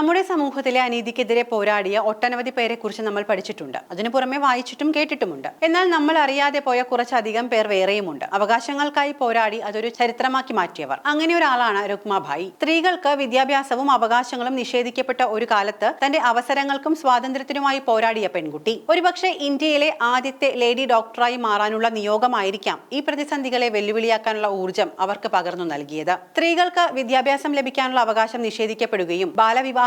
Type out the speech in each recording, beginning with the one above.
നമ്മുടെ സമൂഹത്തിലെ അനീതിക്കെതിരെ പോരാടിയ ഒട്ടനവധി പേരെ കുറിച്ച് നമ്മൾ പഠിച്ചിട്ടുണ്ട്. അതിനു പുറമെ വായിച്ചിട്ടും കേട്ടിട്ടുമുണ്ട്. എന്നാൽ നമ്മൾ അറിയാതെ പോയ കുറച്ചധികം പേർ വേറെയുമുണ്ട്. അവകാശങ്ങൾക്കായി പോരാടി അതൊരു ചരിത്രമാക്കി മാറ്റിയവർ. അങ്ങനെ ഒരാളാണ് രുക്മാഭായി. സ്ത്രീകൾക്ക് വിദ്യാഭ്യാസവും അവകാശങ്ങളും നിഷേധിക്കപ്പെട്ട ഒരു കാലത്ത് തന്റെ അവസരങ്ങൾക്കും സ്വാതന്ത്ര്യത്തിനുമായി പോരാടിയ പെൺകുട്ടി. ഒരുപക്ഷെ ഇന്ത്യയിലെ ആദ്യത്തെ ലേഡി ഡോക്ടറായി മാറാനുള്ള നിയോഗമായിരിക്കാം ഈ പ്രതിസന്ധികളെ വെല്ലുവിളിയാക്കാനുള്ള ഊർജം അവർക്ക് പകർന്നു നൽകിയത്. സ്ത്രീകൾക്ക് വിദ്യാഭ്യാസം ലഭിക്കാനുള്ള അവകാശം നിഷേധിക്കപ്പെടുകയും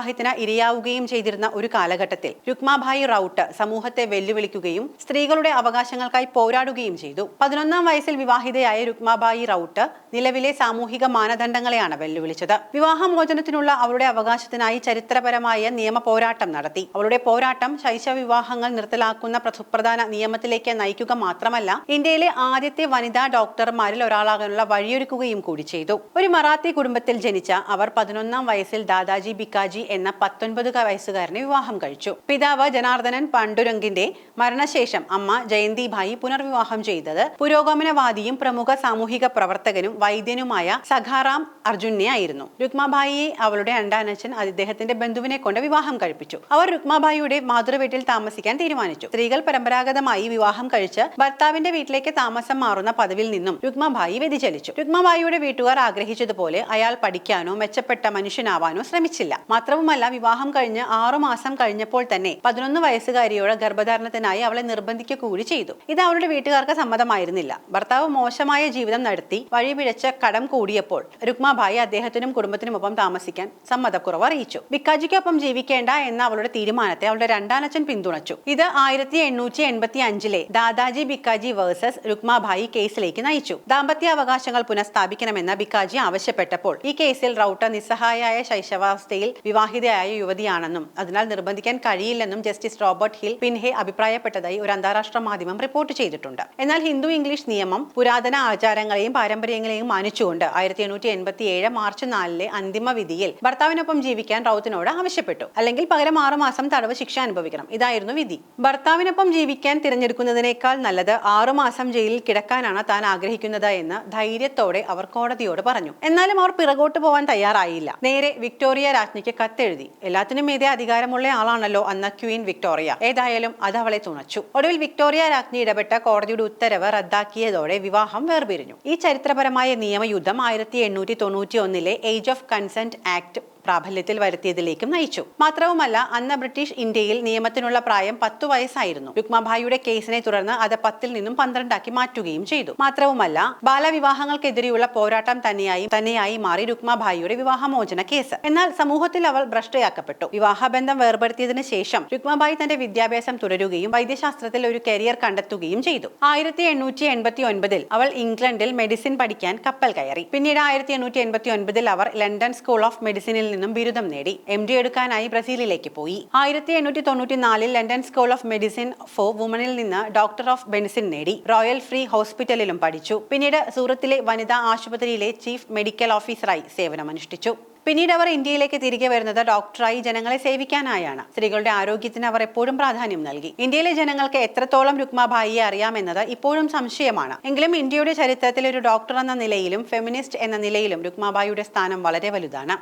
ബാലവിവാഹത്തിന് ഇരയാവുകയും ചെയ്തിരുന്ന ഒരു കാലഘട്ടത്തിൽ രുക്മാഭായി റൌട്ട് സമൂഹത്തെ വെല്ലുവിളിക്കുകയും സ്ത്രീകളുടെ അവകാശങ്ങൾക്കായി പോരാടുകയും ചെയ്തു. പതിനൊന്നാം വയസ്സിൽ വിവാഹിതയായ രുക്മാബായി റൌട്ട് നിലവിലെ സാമൂഹിക മാനദണ്ഡങ്ങളെയാണ് വെല്ലുവിളിച്ചത്. വിവാഹമോചനത്തിനുള്ള അവളുടെ അവകാശത്തിനായി ചരിത്രപരമായ നിയമ പോരാട്ടം നടത്തി. അവളുടെ പോരാട്ടം ശൈശവ വിവാഹങ്ങൾ നിർത്തലാക്കുന്ന പ്ര- സുപ്രധാന നിയമത്തിലേക്ക് നയിക്കുക മാത്രമല്ല ഇന്ത്യയിലെ ആദ്യത്തെ വനിതാ ഡോക്ടർമാരിൽ ഒരാളാകാനുള്ള വഴിയൊരുക്കുകയും കൂടി ചെയ്തു. ഒരു മറാത്തി കുടുംബത്തിൽ ജനിച്ച അവർ പതിനൊന്നാം വയസ്സിൽ ദാദാജി ബിക്കാജി എന്ന പത്തൊൻപത് വയസ്സുകാരനെ വിവാഹം കഴിച്ചു. പിതാവ് ജനാർദ്ദനൻ പാണ്ഡുരംഗിന്റെ മരണശേഷം അമ്മ ജയന്തിഭായി പുനർവിവാഹം ചെയ്തത് പുരോഗമനവാദിയും പ്രമുഖ സാമൂഹിക പ്രവർത്തകനും വൈദ്യനുമായ സഖാറാം അർജുനെ ആയിരുന്നു. രുക്മാഭായിയെ അവളുടെ അണ്ടാനച്ഛൻ അദ്ദേഹത്തിന്റെ ബന്ധുവിനെ കൊണ്ട് വിവാഹം കഴിപ്പിച്ചു. അവർ രുക്മാഭായിയുടെ മാതൃവീട്ടിൽ താമസിക്കാൻ തീരുമാനിച്ചു. സ്ത്രീകൾ പരമ്പരാഗതമായി വിവാഹം കഴിച്ച് ഭർത്താവിന്റെ വീട്ടിലേക്ക് താമസം മാറുന്ന പദവിയിൽ നിന്നും രുക്മാഭായി വ്യതിചലിച്ചു. രുക്മാഭായിയുടെ വീട്ടുകാർ ആഗ്രഹിച്ചതുപോലെ അയാൾ പഠിക്കാനോ മെച്ചപ്പെട്ട മനുഷ്യനാവാനോ ശ്രമിച്ചില്ല. മാത്രവുമല്ല വിവാഹം കഴിഞ്ഞ് ആറു മാസം കഴിഞ്ഞപ്പോൾ തന്നെ പതിനൊന്ന് വയസ്സുകാരിയോട് ഗർഭധാരണത്തിനായി അവളെ നിർബന്ധിക്കുക കൂടി ചെയ്തു. ഇത് അവളുടെ വീട്ടുകാർക്ക് സമ്മതമായിരുന്നില്ല. ഭർത്താവ് മോശമായ ജീവിതം നടത്തി വഴിപിഴച്ച കടം കൂടിയപ്പോൾ രുക്മാഭായി അദ്ദേഹത്തിനും കുടുംബത്തിനുമൊപ്പം താമസിക്കാൻ സമ്മതക്കുറവ് അറിയിച്ചു. ബിക്കാജിക്കൊപ്പം ജീവിക്കേണ്ട എന്ന അവളുടെ തീരുമാനത്തെ അവളുടെ രണ്ടാനച്ഛൻ പിന്തുണച്ചു. ഇത് ആയിരത്തി എണ്ണൂറ്റി എൺപത്തി അഞ്ചിലെ ദാദാജി ബിക്കാജി വേഴ്സസ് രുക്മാഭായി കേസിലേക്ക് നയിച്ചു. ദാമ്പത്യ അവകാശങ്ങൾ പുനഃസ്ഥാപിക്കണമെന്ന് ബിക്കാജി ആവശ്യപ്പെട്ടപ്പോൾ ഈ കേസിൽ റൌട്ട നിസ്സഹായായ ശൈശവാവസ്ഥയിൽ വിവാഹിതയായ യുവതിയാണെന്നും അതിനാൽ നിർബന്ധിക്കാൻ കഴിയില്ലെന്നും ജസ്റ്റിസ് റോബർട്ട് ഹിൽ പിൻഹെ അഭിപ്രായപ്പെട്ടതായി ഒരു അന്താരാഷ്ട്ര മാധ്യമം റിപ്പോർട്ട് ചെയ്തിട്ടുണ്ട്. എന്നാൽ ഹിന്ദു ഇംഗ്ലീഷ് നിയമം പുരാതന ആചാരങ്ങളെയും പാരമ്പര്യങ്ങളെയും മാനിച്ചുകൊണ്ട് ആയിരത്തി എണ്ണൂറ്റി എൺപത്തി ഏഴ് മാർച്ച് നാലിലെ അന്തിമ വിധിയിൽ ഭർത്താവിനൊപ്പം ജീവിക്കാൻ റൌത്തിനോട് ആവശ്യപ്പെട്ടു. അല്ലെങ്കിൽ പകരം ആറുമാസം തടവ് ശിക്ഷ അനുഭവിക്കണം. ഇതായിരുന്നു വിധി. ഭർത്താവിനൊപ്പം ജീവിക്കാൻ തിരഞ്ഞെടുക്കുന്നതിനേക്കാൾ നല്ലത് ആറുമാസം ജയിലിൽ കിടക്കാനാണ് താൻ ആഗ്രഹിക്കുന്നത് എന്ന് ധൈര്യത്തോടെ അവർ കോടതിയോട് പറഞ്ഞു. എന്നാലും അവർ പിറകോട്ട് പോവാൻ തയ്യാറായില്ല. നേരെ വിക്ടോറിയ രാജ്ഞിക്ക് കത്തെഴുതി. എല്ലാത്തിനും മീതെ അധികാരമുള്ള ആളാണല്ലോ അന്ന ക്വീൻ വിക്ടോറിയ. ഏതായാലും അത് അവളെ തുണച്ചു. ഒടുവിൽ വിക്ടോറിയ രാജ്ഞി ഇടപെട്ട കോടതിയുടെ ഉത്തരവ് റദ്ദാക്കിയതോടെ വിവാഹം വേർപിരിഞ്ഞു. ഈ ചരിത്രപരമായ നിയമയുദ്ധം ആയിരത്തി എണ്ണൂറ്റി തൊണ്ണൂറ്റി ഒന്നിലെ ഏജ് ഓഫ് കൺസെന്റ് ആക്ട് പ്രാബല്യത്തിൽ വരുത്തിയതിലേക്കും നയിച്ചു. മാത്രവുമല്ല അന്ന് ബ്രിട്ടീഷ് ഇന്ത്യയിൽ നിയമത്തിനുള്ള പ്രായം പത്തു വയസ്സായിരുന്നു. രുക്മഭായിയുടെ കേസിനെ തുടർന്ന് അത് പത്തിൽ നിന്നും പന്ത്രണ്ടാക്കി മാറ്റുകയും ചെയ്തു. മാത്രവുമല്ല ബാലവിവാഹങ്ങൾക്കെതിരെയുള്ള പോരാട്ടം തന്നെയായി തന്നെയായി മാറി രുക്മഭായിയുടെ വിവാഹമോചന കേസ്. എന്നാൽ സമൂഹത്തിൽ അവൾ ഭ്രഷ്ടയാക്കപ്പെട്ടു. വിവാഹബന്ധം വേർപെടുത്തിയതിനു ശേഷം രുക്മഭായി തന്റെ വിദ്യാഭ്യാസം തുടരുകയും വൈദ്യശാസ്ത്രത്തിൽ ഒരു കരിയർ കണ്ടെത്തുകയും ചെയ്തു. ആയിരത്തി എണ്ണൂറ്റി എൺപത്തി ഒൻപതിൽ അവൾ ഇംഗ്ലണ്ടിൽ മെഡിസിൻ പഠിക്കാൻ കപ്പൽ കയറി. പിന്നീട് ആയിരത്തി എണ്ണൂറ്റി എൺപത്തി ഒൻപതിൽ അവർ ലണ്ടൻ സ്കൂൾ ഓഫ് മെഡിസിനിൽ നിന്നും ബിരുദം നേടി എം ഡി എടുക്കാനായി ബ്രസീലിലേക്ക് പോയി. ആയിരത്തി എണ്ണൂറ്റി തൊണ്ണൂറ്റിനാലിൽ London school of medicine for വുമണിൽ നിന്ന് ഡോക്ടർ ഓഫ് മെഡിസിൻ നേടി. റോയൽ ഫ്രീ ഹോസ്പിറ്റലിലും പഠിച്ചു. പിന്നീട് സൂറത്തിലെ വനിതാ ആശുപത്രിയിലെ ചീഫ് മെഡിക്കൽ ഓഫീസറായി സേവനമനുഷ്ഠിച്ചു. പിന്നീട് അവർ ഇന്ത്യയിലേക്ക് തിരികെ വരുന്നത് ഡോക്ടറായി ജനങ്ങളെ സേവിക്കാനായാണ്. സ്ത്രീകളുടെ ആരോഗ്യത്തിന് അവർ എപ്പോഴും പ്രാധാന്യം നൽകി. ഇന്ത്യയിലെ ജനങ്ങൾക്ക് എത്രത്തോളം രുക്മാഭായിയെ അറിയാമെന്നത് ഇപ്പോഴും സംശയമാണ്. എങ്കിലും ഇന്ത്യയുടെ ചരിത്രത്തിൽ ഒരു ഡോക്ടർ എന്ന നിലയിലും ഫെമിനിസ്റ്റ് എന്ന നിലയിലും രുക്മാബായിയുടെ സ്ഥാനം വളരെ വലുതാണ്.